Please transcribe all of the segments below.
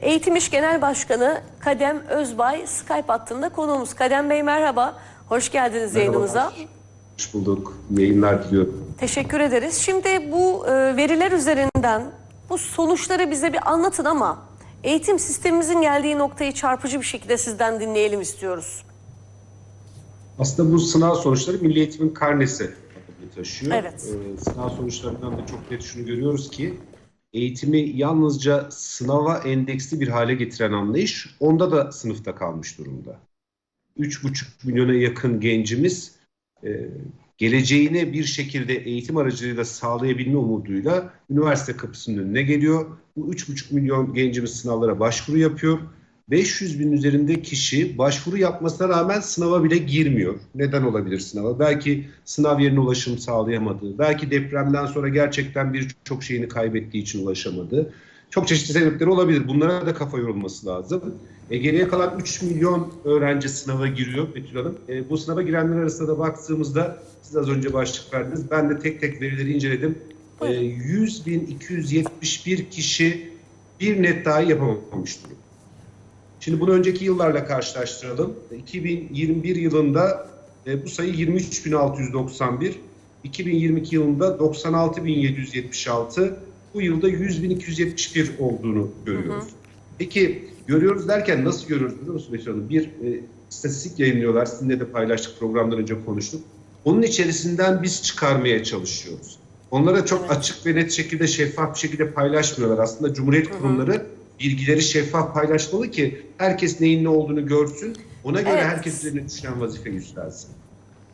Eğitim İş Genel Başkanı Kadem Özbay Skype hattında konuğumuz. Kadem Bey merhaba, hoş geldiniz yayınımıza. Hoş bulduk. Yayınlar diliyorum. Teşekkür ederiz. Şimdi bu e, veriler üzerinden bu sonuçları bize bir anlatın ama eğitim sistemimizin geldiği noktayı çarpıcı bir şekilde sizden dinleyelim istiyoruz. Aslında bu sınav sonuçları Milli Eğitim'in karnesi taşıyor. Evet. Ee, sınav sonuçlarından da çok net şunu görüyoruz ki eğitimi yalnızca sınava endeksli bir hale getiren anlayış onda da sınıfta kalmış durumda. 3,5 milyona yakın gencimiz e, geleceğine bir şekilde eğitim aracılığıyla sağlayabilme umuduyla üniversite kapısının önüne geliyor. Bu 3,5 milyon gencimiz sınavlara başvuru yapıyor. 500 bin üzerinde kişi başvuru yapmasına rağmen sınava bile girmiyor. Neden olabilir sınava? Belki sınav yerine ulaşım sağlayamadı. Belki depremden sonra gerçekten birçok şeyini kaybettiği için ulaşamadı. Çok çeşitli sebepleri olabilir. Bunlara da kafa yorulması lazım. E, geriye kalan 3 milyon öğrenci sınava giriyor Betül Hanım. E, bu sınava girenler arasında da baktığımızda siz az önce başlık verdiniz. Ben de tek tek verileri inceledim. E, 100 bin 271 kişi bir net dahi yapamamış durumda. Şimdi bunu önceki yıllarla karşılaştıralım. 2021 yılında e, bu sayı 23.691, 2022 yılında 96.776, bu yılda 100.271 olduğunu görüyoruz. Peki görüyoruz derken nasıl görüyoruz biliyor musun Betül Hanım? Bir e, istatistik yayınlıyorlar, sizinle de paylaştık programdan önce konuştuk. Onun içerisinden biz çıkarmaya çalışıyoruz. Onlara çok açık ve net şekilde şeffaf bir şekilde paylaşmıyorlar. Aslında Cumhuriyet kurumları bilgileri şeffaf paylaşmalı ki herkes neyin ne olduğunu görsün. Ona göre Evet. herkes üzerine düşen vazife üstlensin.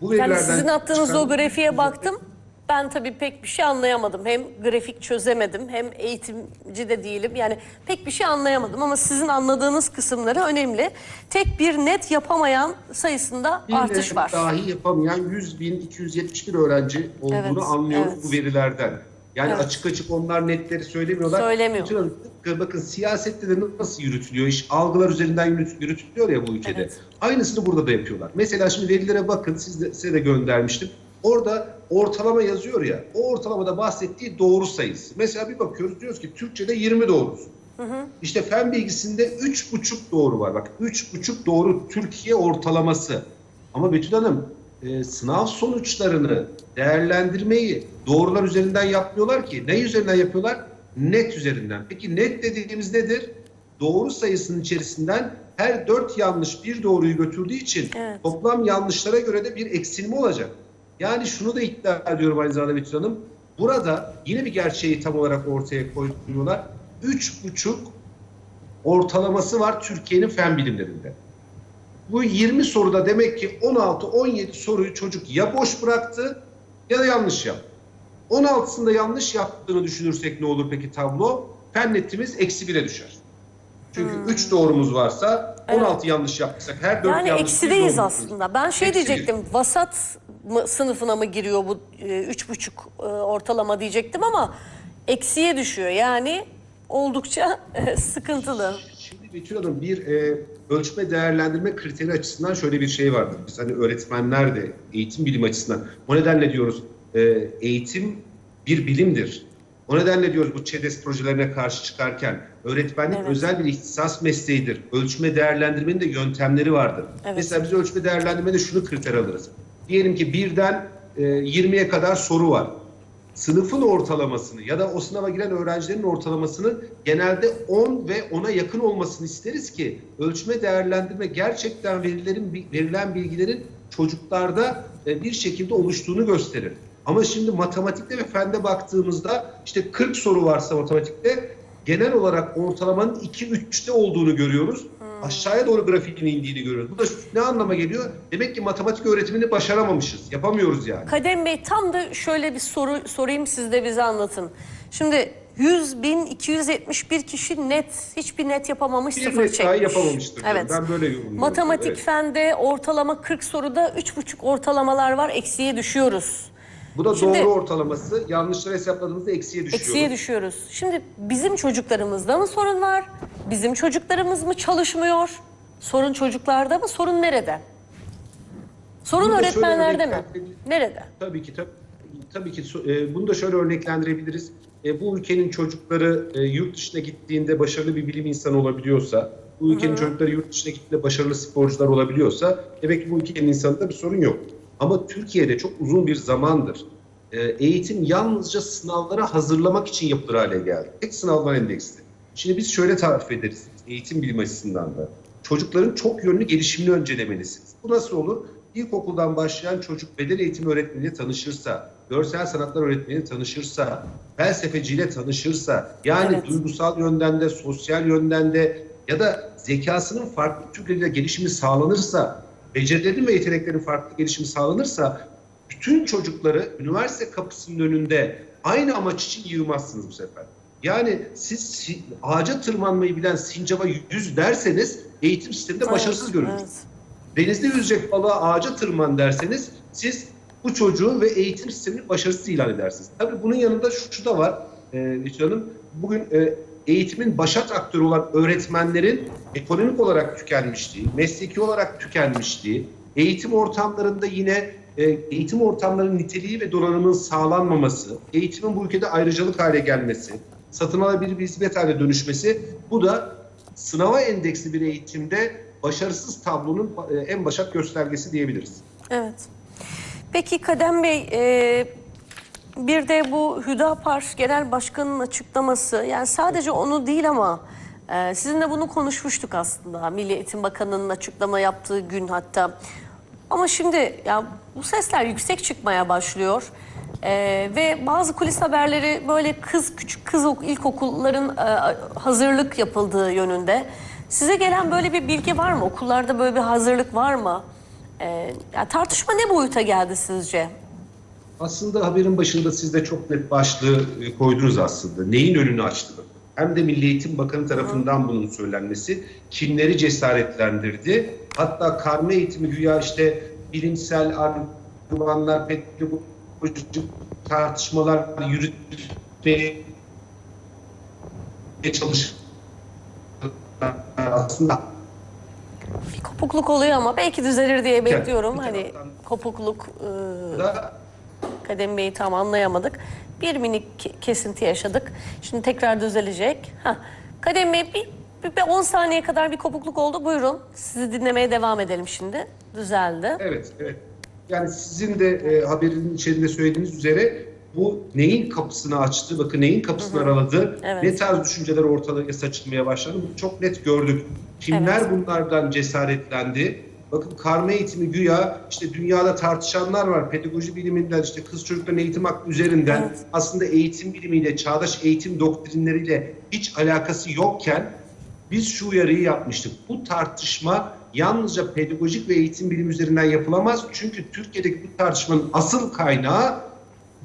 Bu Yani sizin attığınız o grafiğe baktım. Ben tabii pek bir şey anlayamadım. Hem grafik çözemedim hem eğitimci de değilim. Yani pek bir şey anlayamadım ama sizin anladığınız kısımları önemli. Tek bir net yapamayan sayısında bir artış var. dahi yapamayan 100.271 öğrenci olduğunu Evet, anlıyoruz evet. bu verilerden. Yani Evet. açık açık onlar netleri söylemiyorlar. Söylemiyor. Bütün bakın siyasette de nasıl yürütülüyor iş? Algılar üzerinden yürüt- yürütülüyor ya bu ülkede. Evet. Aynısını burada da yapıyorlar. Mesela şimdi verilere bakın siz de, size de göndermiştim. Orada ortalama yazıyor ya. O ortalamada bahsettiği doğru sayısı. Mesela bir bakıyoruz diyoruz ki Türkçe'de 20 doğrusu. İşte fen bilgisinde 3,5 doğru var. Bak 3,5 doğru Türkiye ortalaması. Ama Betül Hanım e, sınav sonuçlarını değerlendirmeyi doğrular üzerinden yapmıyorlar ki. Ne üzerinden yapıyorlar? Net üzerinden. Peki net dediğimiz nedir? Doğru sayısının içerisinden her dört yanlış bir doğruyu götürdüğü için Evet. toplam yanlışlara göre de bir eksilme olacak. Yani şunu da iddia ediyorum aynı zamanda Betül Hanım. Burada yine bir gerçeği tam olarak ortaya koyuyorlar. Üç buçuk ortalaması var Türkiye'nin fen bilimlerinde. Bu 20 soruda demek ki 16-17 soruyu çocuk ya boş bıraktı ya da yanlış yaptı. 16'sında yanlış yaptığını düşünürsek ne olur peki tablo? Fen netimiz eksi 1'e düşer. Çünkü 3 doğrumuz varsa 16 yanlış yaptıysak her 4 Yani yanlış bir eksideyiz aslında. Ben şey Eksi bir. diyecektim. Vasat mı, sınıfına mı giriyor bu e, üç buçuk e, ortalama diyecektim ama eksiye düşüyor. Yani oldukça e, sıkıntılı. Betül Hanım bir e, ölçme değerlendirme kriteri açısından şöyle bir şey vardır. Biz hani öğretmenler de eğitim bilim açısından o nedenle diyoruz e, eğitim bir bilimdir. O nedenle diyoruz bu ÇEDES projelerine karşı çıkarken öğretmenlik Evet. özel bir ihtisas mesleğidir. Ölçme değerlendirmenin de yöntemleri vardır. Evet. Mesela biz ölçme değerlendirmede şunu kriter alırız. Diyelim ki birden e, 20'ye kadar soru var sınıfın ortalamasını ya da o sınava giren öğrencilerin ortalamasının genelde 10 ve 10'a yakın olmasını isteriz ki ölçme değerlendirme gerçekten verilerin verilen bilgilerin çocuklarda e, bir şekilde oluştuğunu gösterir. Ama şimdi matematikte ve fende baktığımızda işte 40 soru varsa matematikte genel olarak ortalamanın 2-3'te olduğunu görüyoruz. Aşağıya doğru grafiğin indiğini görüyoruz. Bu da ne anlama geliyor? Demek ki matematik öğretimini başaramamışız. Yapamıyoruz yani. Kadem Bey tam da şöyle bir soru sorayım siz de bize anlatın. Şimdi 100 bin 271 kişi net hiçbir net yapamamış Bir sıfır net çekmiş. dahi yapamamıştır. Evet. Ben böyle yorumluyorum. Matematik Evet. fende ortalama 40 soruda 3,5 ortalamalar var eksiye düşüyoruz. Bu da Şimdi- doğru ortalaması. Yanlışları hesapladığımızda eksiye düşüyor. Eksiye düşüyoruz. Şimdi bizim çocuklarımızda mı sorun var? Bizim çocuklarımız mı çalışmıyor? Sorun çocuklarda mı? Sorun nerede? Sorun Bunu öğretmenlerde mi? Nerede? Tabii ki tabii, tabii ki e, bunu da şöyle örneklendirebiliriz. e, bu ülkenin çocukları e, yurt dışına gittiğinde başarılı bir bilim insanı olabiliyorsa, bu ülkenin çocukları yurt dışına gittiğinde başarılı sporcular olabiliyorsa demek ki bu ülkenin insanında bir sorun yok. Ama Türkiye'de çok uzun bir zamandır e, eğitim yalnızca sınavlara hazırlamak için yapılır hale geldi. Tek sınavlar endeksli. Şimdi biz şöyle tarif ederiz eğitim bilim açısından da. Çocukların çok yönlü gelişimini öncelemelisiniz. Bu nasıl olur? İlkokuldan başlayan çocuk beden eğitimi öğretmeniyle tanışırsa, görsel sanatlar öğretmeniyle tanışırsa, felsefeciyle tanışırsa, yani Evet. duygusal yönden de, sosyal yönden de ya da zekasının farklı türleriyle gelişimi sağlanırsa, becerilerin ve yeteneklerin farklı gelişimi sağlanırsa, bütün çocukları üniversite kapısının önünde aynı amaç için yığmazsınız bu sefer. Yani siz si- ağaca tırmanmayı bilen sincaba yüz derseniz eğitim sisteminde başarısız Evet, görürsünüz. evet. Denizde yüzecek balığa ağaca tırman derseniz siz bu çocuğun ve eğitim sistemini başarısız ilan edersiniz. Tabii bunun yanında şu, şu da var e, Hüsnü Hanım. Bugün e, eğitimin başat aktörü olan öğretmenlerin ekonomik olarak tükenmişliği, mesleki olarak tükenmişliği, eğitim ortamlarında yine e, eğitim ortamlarının niteliği ve donanımın sağlanmaması, eğitimin bu ülkede ayrıcalık hale gelmesi, satın alabilir bir hizmet haline dönüşmesi bu da sınava endeksli bir eğitimde başarısız tablonun e, en başat göstergesi diyebiliriz. Evet. Peki Kadem Bey, e, bir de bu Hüdapar Genel Başkanı'nın açıklaması, yani sadece onu değil ama e, sizinle bunu konuşmuştuk aslında. Milli Eğitim Bakanı'nın açıklama yaptığı gün hatta. Ama şimdi ya bu sesler yüksek çıkmaya başlıyor. E, ve bazı kulis haberleri böyle kız küçük kız ok- ilkokulların e, hazırlık yapıldığı yönünde. Size gelen böyle bir bilgi var mı? Okullarda böyle bir hazırlık var mı? Ee, ya tartışma ne boyuta geldi sizce? Aslında haberin başında siz de çok net başlığı e, koydunuz aslında. Neyin önünü açtı? Hem de Milli Eğitim Bakanı tarafından bunun söylenmesi kimleri cesaretlendirdi? Hatta karma eğitimi güya işte bilimsel argümanlar, pedagojik tartışmalar yürütmeye çalış aslında Bir kopukluk oluyor ama belki düzelir diye bekliyorum. Hani kopukluk e, Kadem Bey'i tam anlayamadık. Bir minik ke- kesinti yaşadık. Şimdi tekrar düzelecek. Hah. Kadem Bey bir, bir, bir 10 saniye kadar bir kopukluk oldu. Buyurun sizi dinlemeye devam edelim şimdi. Düzeldi. Evet, evet. Yani sizin de e, haberin içerisinde söylediğiniz üzere bu neyin kapısını açtı, bakın neyin kapısını araladı, Evet. ne tarz düşünceler ortaya saçılmaya başladı. Bunu çok net gördük. Kimler Evet. bunlardan cesaretlendi? Bakın karma eğitimi güya işte dünyada tartışanlar var. Pedagoji biliminden işte kız çocukların eğitim hakkı üzerinden Evet. aslında eğitim bilimiyle, çağdaş eğitim doktrinleriyle hiç alakası yokken biz şu uyarıyı yapmıştık. Bu tartışma yalnızca pedagojik ve eğitim bilim üzerinden yapılamaz. Çünkü Türkiye'deki bu tartışmanın asıl kaynağı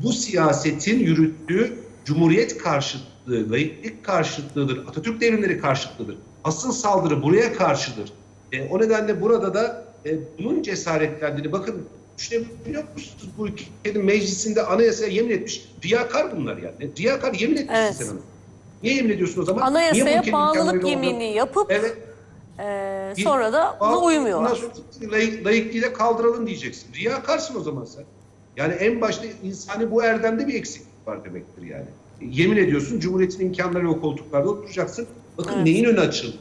bu siyasetin yürüttüğü cumhuriyet karşıtlığı, laiklik karşıtlığıdır, Atatürk devrimleri karşıtlığıdır. Asıl saldırı buraya karşıdır. E, o nedenle burada da e, bunun cesaretlendiğini bakın düşünebiliyor musunuz? Bu ülkenin meclisinde anayasaya yemin etmiş riyakar bunlar yani. Riyakar yemin etmişsin Evet. Niye yemin ediyorsun o zaman? Anayasaya bağlılık yemini yapıp Evet. E, sonra da buna uymuyorlar. layık, layıklığıyla kaldıralım diyeceksin. Riyakarsın o zaman sen. Yani en başta insani bu erdemde bir eksiklik var demektir yani. Yemin ediyorsun Cumhuriyet'in imkanları o koltuklarda oturacaksın. Bakın Evet. neyin önü açıldı?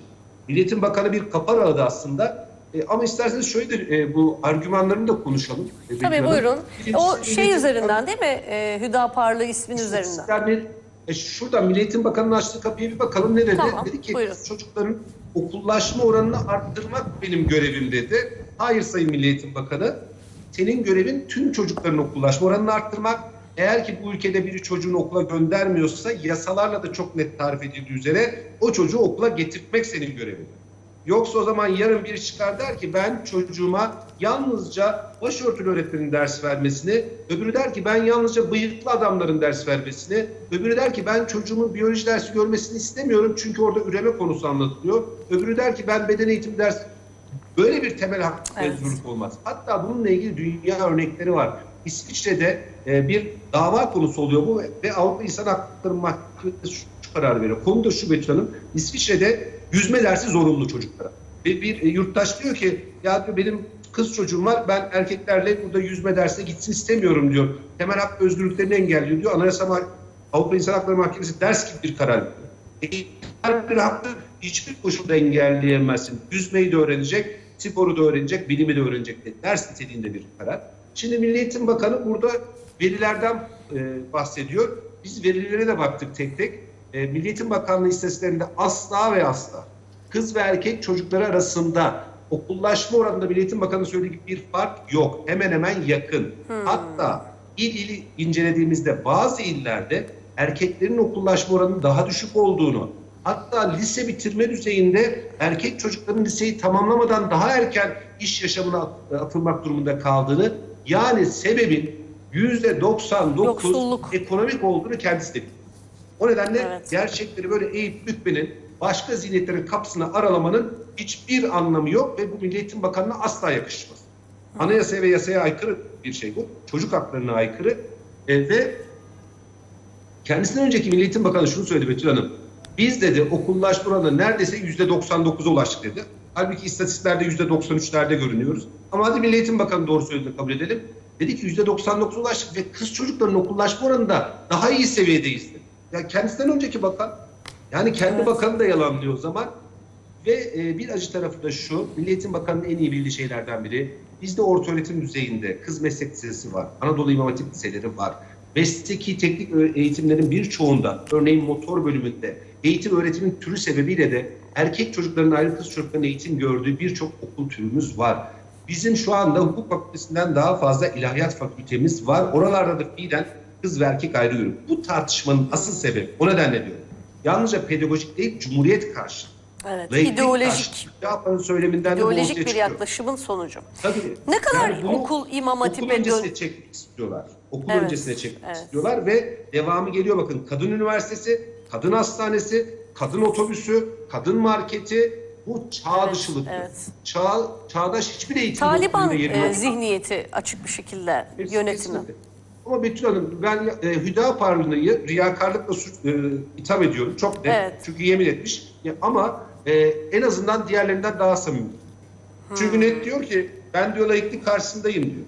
Milletin Bakanı bir kapı aradı aslında. E, ama isterseniz şöyle de, e, bu argümanlarını da konuşalım. E, Tabii Hanım. buyurun. Birincisi O şey Milletin üzerinden değil mi? E, Hüdaparlı ismin üzerinden. Bir- e, şuradan Milli Eğitim Bakanı'nın açtığı kapıya bir bakalım ne dedi? Tamam, dedi ki buyurun. çocukların okullaşma oranını arttırmak benim görevim dedi. Hayır Sayın Milli Eğitim Bakanı. Senin görevin tüm çocukların okullaşma oranını arttırmak. Eğer ki bu ülkede biri çocuğunu okula göndermiyorsa yasalarla da çok net tarif edildiği üzere o çocuğu okula getirtmek senin görevin. Yoksa o zaman yarın biri çıkar der ki ben çocuğuma yalnızca başörtülü öğretmenin ders vermesini, öbürü der ki ben yalnızca bıyıklı adamların ders vermesini, öbürü der ki ben çocuğumun biyoloji dersi görmesini istemiyorum çünkü orada üreme konusu anlatılıyor. Öbürü der ki ben beden eğitimi dersi Böyle bir temel hak Evet. olmaz. Hatta bununla ilgili dünya örnekleri var. İsviçre'de e, bir dava konusu oluyor bu ve- Avrupa İnsan Hakları Mahkemesi şu, şu karar veriyor. Konu da şu Betül Hanım. İsviçre'de yüzme dersi zorunlu çocuklara. Ve bir e, yurttaş diyor ki ya benim kız çocuğum var ben erkeklerle burada yüzme dersine gitsin istemiyorum diyor. Temel hak özgürlüklerini engelliyor diyor. Anayasa Avrupa İnsan Hakları Mahkemesi ders gibi bir karar verdi. Eğitim bir hakkı hiçbir koşulda engelleyemezsin. Yüzmeyi de öğrenecek, sporu da öğrenecek, bilimi de öğrenecek. diye Ders niteliğinde bir karar. Şimdi Milli Eğitim Bakanı burada verilerden e, bahsediyor. Biz verilere de baktık tek tek. E, Milli Eğitim Bakanlığı istatistiklerinde asla ve asla kız ve erkek çocukları arasında okullaşma oranında Milli Eğitim Bakanı söylediği gibi bir fark yok. Hemen hemen yakın. Hatta il ili incelediğimizde bazı illerde erkeklerin okullaşma oranının daha düşük olduğunu, hatta lise bitirme düzeyinde erkek çocukların liseyi tamamlamadan daha erken iş yaşamına at- atılmak durumunda kaldığını, yani sebebin %99 Yoksulluk. ekonomik olduğunu kendisi de. O nedenle Evet. gerçekleri böyle eğip bükmenin, başka zihniyetlerin kapısını aralamanın hiçbir anlamı yok ve bu Milli Eğitim Bakanı'na asla yakışmaz. Anayasaya ve yasaya aykırı bir şey bu. Çocuk haklarına aykırı E, ve kendisinden önceki Milli Eğitim Bakanı şunu söyledi Betül Hanım. Biz dedi okullaşma neredeyse %99'a ulaştık dedi. Halbuki istatistiklerde %93'lerde görünüyoruz. Ama hadi Milli Eğitim Bakanı doğru söylediğini kabul edelim. Dedi ki %99'a ulaştık ve kız çocukların okullaşma oranında daha iyi seviyedeyiz dedi. Ya kendisinden önceki bakan yani kendi Evet. bakanı da yalanlıyor o zaman. Ve e, bir acı tarafı da şu, Milli Eğitim Bakanı'nın en iyi bildiği şeylerden biri. Bizde orta öğretim düzeyinde kız meslek lisesi var, Anadolu İmam Hatip liseleri var. Mesleki teknik eğitimlerin birçoğunda, örneğin motor bölümünde, eğitim öğretimin türü sebebiyle de erkek çocukların ayrı kız çocukların eğitim gördüğü birçok okul türümüz var. Bizim şu anda hukuk fakültesinden daha fazla ilahiyat fakültemiz var. Oralarda da fiilen kız ve erkek ayrı görüyor. Bu tartışmanın asıl sebebi, o nedenle diyorum. Yalnızca pedagojik değil, cumhuriyet karşı. Evet. Laiklik ideolojik. karşı. Söyleminden de ideolojik ortaya bir çıkıyor. yaklaşımın sonucu. Tabii. Ne kadar Yani okul imam Okul hatibe öncesine çekmek istiyorlar. Okul Evet, öncesine çekmek evet. istiyorlar ve devamı geliyor bakın. Kadın üniversitesi, kadın hastanesi, kadın otobüsü, kadın marketi bu çağ Evet, dışılık. evet. Çağ, çağdaş hiçbir eğitim Taliban e, zihniyeti açık bir şekilde Hepsi yönetimi. kesinlikle. Ama Betül Hanım ben e, Hüdaparlı'yı riyakarlıkla suç, e, itham ediyorum. Çok net. Evet. Çünkü yemin etmiş. Ya, ama e, en azından diğerlerinden daha samimi. Çünkü net diyor ki ben diyor laiklik karşısındayım diyor.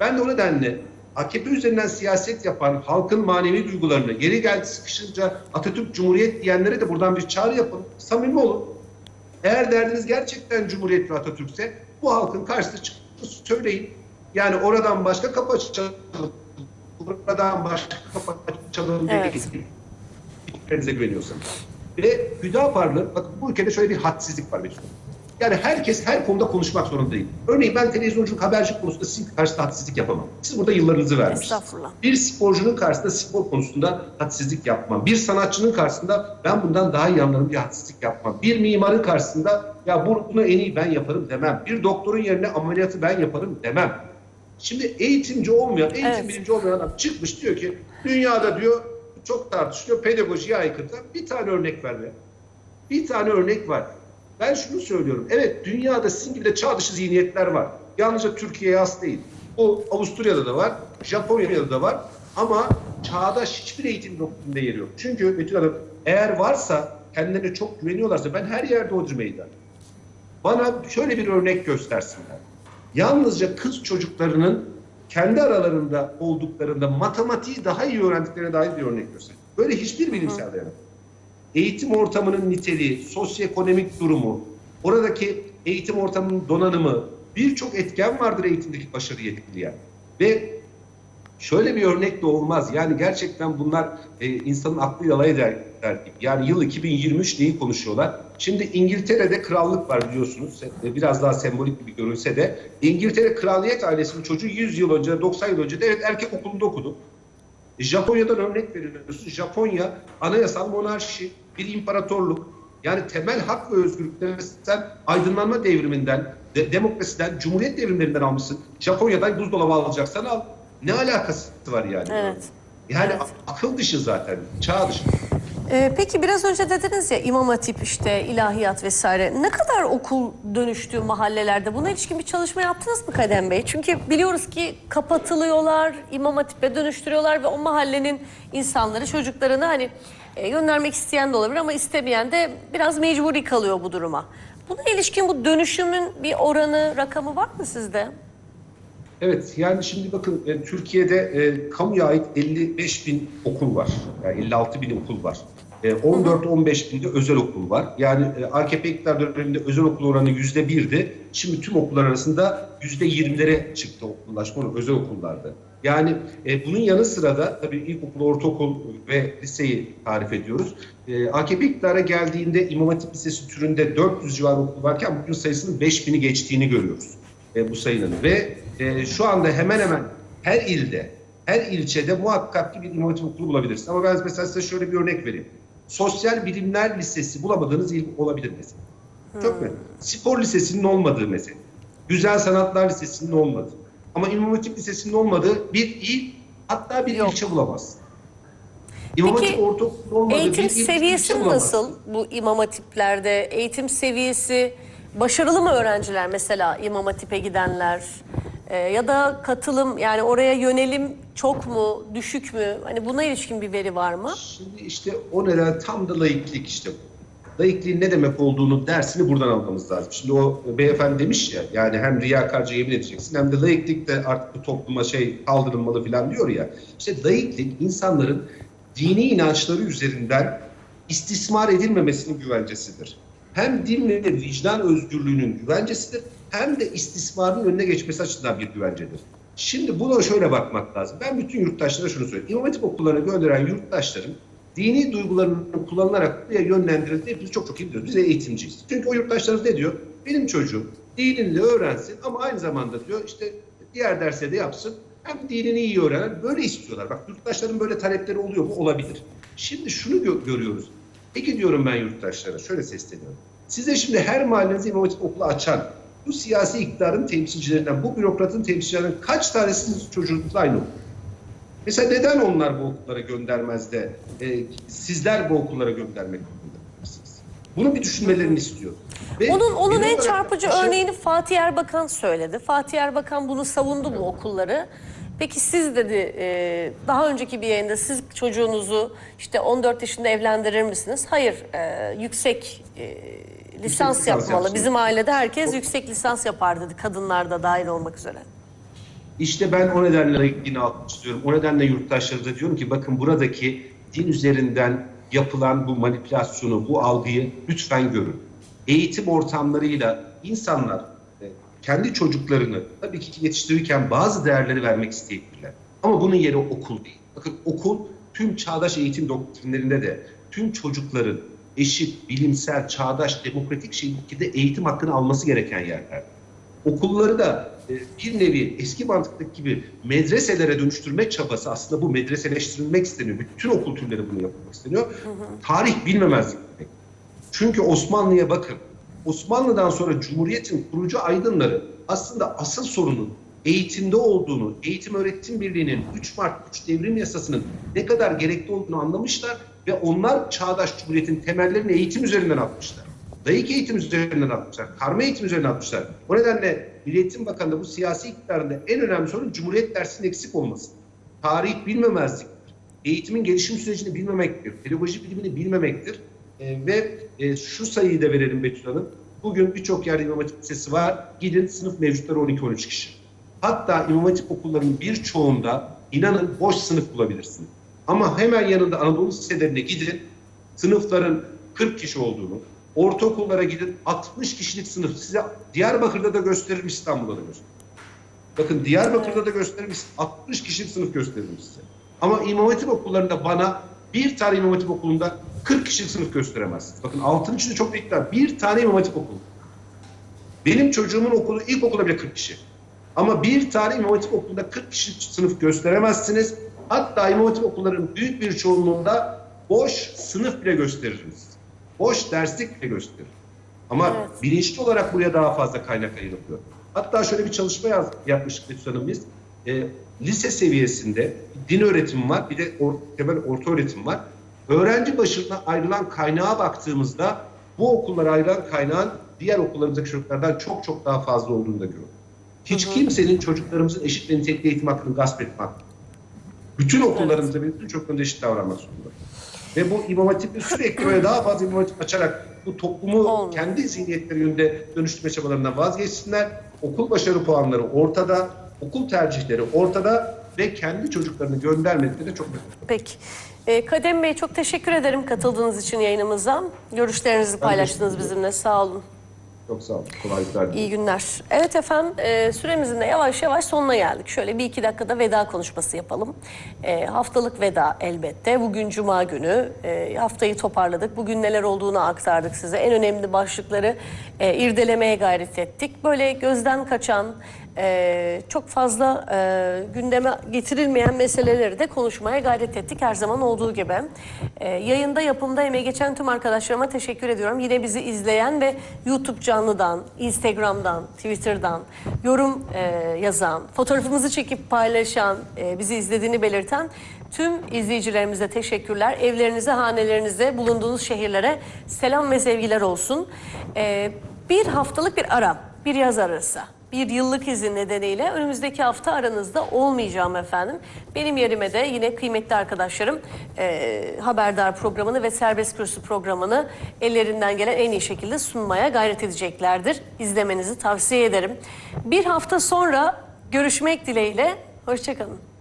Ben de o nedenle AKP üzerinden siyaset yapan halkın manevi duygularını yeri geldi sıkışınca Atatürk Cumhuriyet diyenlere de buradan bir çağrı yapalım. Samimi olun. Eğer derdiniz gerçekten Cumhuriyet ve Atatürk'se bu halkın karşısına çıkıp söyleyin. Yani oradan başka kapı açalım. Buradan başka diye Evet. Hiçbirinize güveniyorsanız. Ve Hüdaparlı, bakın bu ülkede şöyle bir hadsizlik var Hanım. Yani herkes her konuda konuşmak zorunda değil. Örneğin ben televizyonculuk, habercilik konusunda sizin karşısında hadsizlik yapamam. Siz burada yıllarınızı vermişsiniz. Estağfurullah. Bir sporcunun karşısında spor konusunda hadsizlik yapmam. Bir sanatçının karşısında ben bundan daha iyi anlarım diye hadsizlik yapmam. Bir mimarın karşısında ya bu- bunu en iyi ben yaparım demem. Bir doktorun yerine ameliyatı ben yaparım demem. Şimdi eğitimci olmayan, eğitim Evet. bilimci olmayan adam çıkmış diyor ki dünyada diyor çok tartışılıyor pedagojiye aykırı. Bir tane örnek ver be. Bir tane örnek var. Ben şunu söylüyorum. Evet dünyada sizin gibi de çağ dışı zihniyetler var. Yalnızca Türkiye'ye has değil. Bu Avusturya'da da var, Japonya'da da var. Ama çağdaş hiçbir eğitim doktrininde yeri yok. Çünkü Betül Hanım eğer varsa kendilerine çok güveniyorlarsa ben her yerde odur meydan. Bana şöyle bir örnek göstersinler. Yalnızca kız çocuklarının kendi aralarında olduklarında matematiği daha iyi öğrendiklerine dair bir örnek göster. Böyle hiçbir bilimsel dayanım. Eğitim ortamının niteliği, sosyoekonomik durumu, oradaki eğitim ortamının donanımı birçok etken vardır eğitimdeki başarıyı etkileyen. Ve şöyle bir örnek de olmaz. Yani gerçekten bunlar e, insanın aklıyla alay eder. Yani yıl 2023 neyi konuşuyorlar? Şimdi İngiltere'de krallık var biliyorsunuz. E, Biraz daha sembolik gibi görünse de. İngiltere kraliyet ailesinin çocuğu 100 yıl önce, 90 yıl önce de evet erkek okulunda okudu. Japonya'dan örnek veriyorsun. Japonya anayasal monarşi, bir imparatorluk. Yani temel hak ve özgürlükleri aydınlanma devriminden, de- demokrasiden, cumhuriyet devrimlerinden almışsın. Japonya'dan buzdolabı alacaksan al. Ne alakası var yani? Evet. Yani Evet. akıl dışı zaten, çağ dışı. Ee, peki biraz önce dediniz ya imam hatip işte ilahiyat vesaire. Ne kadar okul dönüştüğü mahallelerde buna ilişkin bir çalışma yaptınız mı Kadem Bey? Çünkü biliyoruz ki kapatılıyorlar, imam hatipe dönüştürüyorlar ve o mahallenin insanları çocuklarını hani e, göndermek isteyen de olabilir ama istemeyen de biraz mecburi kalıyor bu duruma. Buna ilişkin bu dönüşümün bir oranı, rakamı var mı sizde? Evet yani şimdi bakın e, Türkiye'de e, kamuya ait 55 bin okul var. Yani 56 bin okul var. E, 14-15 bin de özel okul var. Yani e, AKP iktidar döneminde özel okul oranı yüzde birdi. Şimdi tüm okullar arasında yüzde 20'lere çıktı okullaşma özel okullarda. Yani e, bunun yanı sıra da tabii ilkokul, ortaokul ve liseyi tarif ediyoruz. E, AKP iktidara geldiğinde İmam Hatip Lisesi türünde 400 civarı okul varken bugün sayısının 5000'i geçtiğini görüyoruz e, bu sayının. Ve e, şu anda hemen hemen her ilde, her ilçede muhakkak ki bir İmam Hatip okulu bulabilirsiniz. Ama ben mesela size şöyle bir örnek vereyim. Sosyal Bilimler Lisesi bulamadığınız il olabilir mesela. Çok mu? Spor Lisesi'nin olmadığı mesela. Güzel Sanatlar Lisesi'nin olmadığı. Ama İmam Hatip Lisesi'nin olmadığı bir il, hatta bir Yok. ilçe bulamazsın. İmam Peki, olmadığı Eğitim bir seviyesi nasıl bu imam hatiplerde? Eğitim seviyesi başarılı mı öğrenciler mesela imam hatipe gidenler? Ee, ya da katılım yani oraya yönelim çok mu, düşük mü? Hani buna ilişkin bir veri var mı? Şimdi işte o neden tam da laiklik işte bu. Laikliğin ne demek olduğunu dersini buradan almamız lazım. Şimdi o beyefendi demiş ya yani hem riyakarca yemin edeceksin hem de laiklik de artık bu topluma şey kaldırılmalı falan diyor ya. İşte laiklik insanların dini inançları üzerinden istismar edilmemesinin güvencesidir. Hem din vicdan özgürlüğünün güvencesidir hem de istismarın önüne geçmesi açısından bir güvencedir. Şimdi buna şöyle bakmak lazım. Ben bütün yurttaşlara şunu söyleyeyim. İmam Hatip okullarına gönderen yurttaşların dini duygularını kullanılarak buraya yönlendirildiğini hepimiz çok çok iyi biliyoruz. Biz eğitimciyiz. Çünkü o yurttaşlarımız ne diyor? Benim çocuğum dinini öğrensin ama aynı zamanda diyor işte diğer derse de yapsın. Hem dinini iyi öğrenen böyle istiyorlar. Bak yurttaşların böyle talepleri oluyor mu? Olabilir. Şimdi şunu gö- görüyoruz. Peki diyorum ben yurttaşlara şöyle sesleniyorum. Size şimdi her mahallenizde İmam Hatip okulu açan bu siyasi iktidarın temsilcilerinden, bu bürokratın temsilcilerinden kaç tanesinin çocuğunuzla aynı okul? Mesela neden onlar bu okullara göndermez de e, sizler bu okullara göndermek zorundasınız? Bunu bir düşünmelerini istiyorum. Ve Onun onun en çarpıcı aşı- örneğini Fatih Erbakan söyledi. Fatih Erbakan bunu savundu bu okulları. Peki siz dedi e, daha önceki bir yayında siz çocuğunuzu işte 14 yaşında evlendirir misiniz? Hayır, e, yüksek e, lisans lisans yapmalı. yapsın. Bizim ailede herkes yüksek lisans yapar dedi. Kadınlar da dahil olmak üzere. İşte ben o nedenle yine altını çiziyorum. O nedenle yurttaşlara da diyorum ki bakın buradaki din üzerinden yapılan bu manipülasyonu, bu algıyı lütfen görün. Eğitim ortamlarıyla insanlar kendi çocuklarını tabii ki yetiştirirken bazı değerleri vermek isteyebilirler. Ama bunun yeri okul değil. Bakın okul tüm çağdaş eğitim doktrinlerinde de tüm çocukların eşit, bilimsel, çağdaş, demokratik şekilde eğitim hakkını alması gereken yerler okulları da e, bir nevi eski mantıktaki gibi medreselere dönüştürme çabası aslında bu medreseleştirilmek isteniyor. Bütün okul türleri bunu yapmak isteniyor. Tarih bilmemezlik demek. Çünkü Osmanlı'ya bakın. Osmanlı'dan sonra Cumhuriyet'in kurucu aydınları aslında asıl sorunun eğitimde olduğunu, eğitim öğretim birliğinin 3 Mart 3 devrim yasasının ne kadar gerekli olduğunu anlamışlar ve onlar çağdaş Cumhuriyet'in temellerini eğitim üzerinden atmışlar. Layık eğitim üzerinden atmışlar, karma eğitim üzerinden atmışlar. O nedenle Milli Eğitim Bakanlığı bu siyasi iktidarında en önemli sorun Cumhuriyet dersinin eksik olması. Tarih bilmemezliktir. Eğitimin gelişim sürecini bilmemektir. Pedagoji bilimini bilmemektir. E, ve e, şu sayıyı da verelim Betül Hanım. Bugün birçok yerde İmam Hatip Lisesi var. Gidin sınıf mevcutları 12-13 kişi. Hatta İmam Hatip okullarının birçoğunda inanın boş sınıf bulabilirsiniz. Ama hemen yanında Anadolu liselerine gidin. Sınıfların 40 kişi olduğunu, ortaokullara gidin 60 kişilik sınıf size Diyarbakır'da da gösteririm İstanbul'da da gösteririm. Bakın Diyarbakır'da da gösteririm 60 kişilik sınıf gösteririm size. Ama İmam Hatip okullarında bana bir tane İmam Hatip okulunda 40 kişilik sınıf gösteremezsiniz. Bakın altın içinde çok büyük iddia. Bir tane İmam Hatip okulu. Benim çocuğumun okulu ilkokulda bile 40 kişi. Ama bir tane İmam Hatip okulunda 40 kişilik sınıf gösteremezsiniz. Hatta İmam Hatip okullarının büyük bir çoğunluğunda boş sınıf bile gösteririz. Boş derslik bile gösterir. Ama Evet. bilinçli olarak buraya daha fazla kaynak ayrılıyor. Hatta şöyle bir çalışma yaz, yapmıştık Betül Hanım biz. Ee, lise seviyesinde din öğretimi var, bir de or, temel orta öğretim var. Öğrenci başına ayrılan kaynağa baktığımızda bu okullara ayrılan kaynağın diğer okullarımızdaki çocuklardan çok çok daha fazla olduğunu da görüyoruz. Hiç kimsenin çocuklarımızın eşit ve nitelikli eğitim hakkını gasp etmek. Bütün okullarımızda ve bütün çocuklarımıza eşit davranmak zorunda. Ve bu İmam Hatip'i sürekli böyle daha fazla İmam Hatip açarak bu toplumu Olmuyor. kendi zihniyetleri yönünde dönüştürme çabalarından vazgeçsinler. Okul başarı puanları ortada. okul tercihleri ortada ve kendi çocuklarını göndermedikleri çok net. Peki. Ee, Kadem Bey çok teşekkür ederim katıldığınız için yayınımıza. Görüşlerinizi paylaştınız bizimle. Sağ olun. Çok sağ olun. Kolaylıklar diliyorum. İyi günler. Evet efendim e, süremizin de yavaş yavaş sonuna geldik. Şöyle bir iki dakikada veda konuşması yapalım. E, haftalık veda elbette. Bugün cuma günü. E, haftayı toparladık. Bugün neler olduğunu aktardık size. En önemli başlıkları e, irdelemeye gayret ettik. Böyle gözden kaçan, e, çok fazla e, gündeme getirilmeyen meseleleri de konuşmaya gayret ettik her zaman olduğu gibi. E, yayında yapımda emeği geçen tüm arkadaşlarıma teşekkür ediyorum. Yine bizi izleyen ve YouTube canlıdan, Instagram'dan, Twitter'dan yorum e, yazan, fotoğrafımızı çekip paylaşan, e, bizi izlediğini belirten tüm izleyicilerimize teşekkürler. Evlerinize, hanelerinize, bulunduğunuz şehirlere selam ve sevgiler olsun. E, bir haftalık bir ara, bir yaz arası bir yıllık izin nedeniyle önümüzdeki hafta aranızda olmayacağım efendim. Benim yerime de yine kıymetli arkadaşlarım e, Haberdar programını ve Serbest Kürsü programını ellerinden gelen en iyi şekilde sunmaya gayret edeceklerdir. İzlemenizi tavsiye ederim. Bir hafta sonra görüşmek dileğiyle. Hoşçakalın.